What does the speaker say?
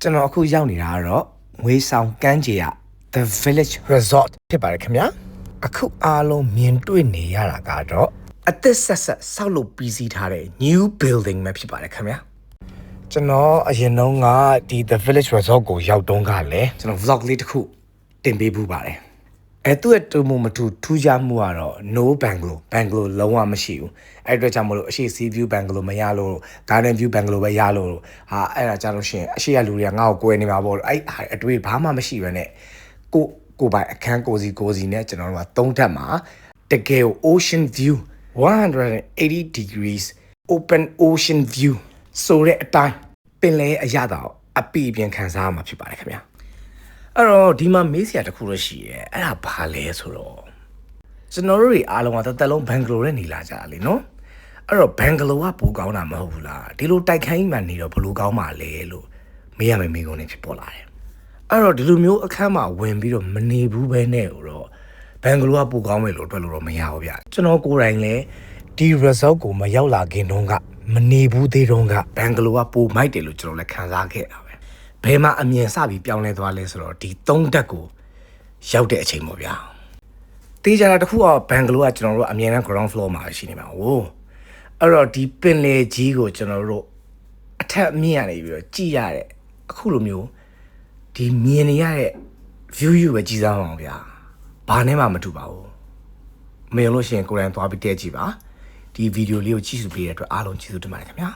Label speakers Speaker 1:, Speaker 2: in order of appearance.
Speaker 1: ကျွန်တော်အခုရောက်နေတာကတော့ငွေဆောင်ကမ်းခြေရ The Village Resort ဖြစ်ပါတယ်ခင်ဗျာအခုအားလုံးမြင်တွေ့နေရတာကတော့အသစ်ဆက်ဆက်ဆောက်လုပ်ပြီးစီးထားတဲ့ new building ပဲဖြစ်ပါတယ်ခင်ဗျာကျွန်တော်အရင်တုန်းကဒီ The Village Resort ကိုရောက်တုန်းကလည်းကျွန်တော် vlog လေးတစ်ခုတင်ပေးဘူးပါတယ် အဲသူ့ရဲ့တူမှုမထူထူးခြားမှုကတော့ no bungalow bungalow လုံးဝမရှိဘူးအဲ့အတွက်ကြောင့်မလို့အရှိ sea view bungalow မရလို့ garden view bungalow ပဲရလို့ဟာအဲ့ဒါကြလို့ရှိရင်အရှိရလူတွေကငါ့ကိုကွဲနေမှာပေါ့အဲ့ဟာအတွေ့ဘာမှမရှိဘဲနဲ့ကိုကိုပိုင်အခန်းကိုစီကိုစီနဲ့ကျွန်တော်တို့ကသုံးထပ်မှာတကယ် ocean view 180 degrees open ocean view ဆိုတဲ့အတိုင်းပင်လယ်အရသာကိုအပြည့်အပြင်ခံစားရမှာဖြစ်ပါတယ်ခင်ဗျာ အဲ့တော့ဒီမှာမေးစရာတစ်ခုတော့ရှိရဲအဲ့ဒါဘာလဲဆိုတော့ကျွန်တော်တို့တွေအားလုံးကတစ်သက်လုံးဘန်ဂလိုနဲ့နေလာကြတာလေနော်အဲ့တော့ဘန်ဂလိုကပိုကောင်းတာမဟုတ်ဘူးလားဒီလိုတိုက်ခိုင်းမှနေတော့ဘလို့ကောင်းပါလဲလို့မေးရမယ်မေးခွန်းနေဖြစ်ပေါ်လာတယ်အဲ့တော့ဒီလိုမျိုးအခန်းမှာဝင်ပြီးတော့မနေဘူးပဲနဲ့တော့ဘန်ဂလိုကပိုကောင်းမယ်လို့အတွက်လို့တော့မရဘူးဗျကျွန်တော်ကိုယ်တိုင်လည်းဒီ result ကိုမရောက်လာခင်တုန်းကမနေဘူးသေးတုန်းကဘန်ဂလိုကပိုမိုက်တယ်လို့ကျွန်တော်လည်းခံစားခဲ့တာပဲ ဘယ်မှာအမြင်စပြီးပြောင်းလဲသွားလဲဆိုတော့ဒီသုံးတက်ကိုရောက်တဲ့အချိန်ပေါ့ဗျာတေးကြတာတစ်ခုကဘန်ဂလိုကကျွန်တော်တို့အမြဲတမ်း ground floor မှာရှိနေမှာဟိုအဲ့တော့ဒီပင်လယ်ကြီးကိုကျွန်တော်တို့အထက်အမြင့်ရနေပြီးတော့ကြည့်ရတဲ့အခုလိုမျိုးဒီမြင်နေရတဲ့ view ယူပဲကြည်စားအောင်ဗျာဘာနဲ့မှမတူပါဘူးမယုံလို့ရှိရင်ကိုယ်တိုင်သွားပြီးတဲကြည့်ပါဒီဗီဒီယိုလေးကိုကြည့်စုပေးတဲ့အတွက်အားလုံးကျေးဇူးတင်ပါတယ်ခင်ဗျာ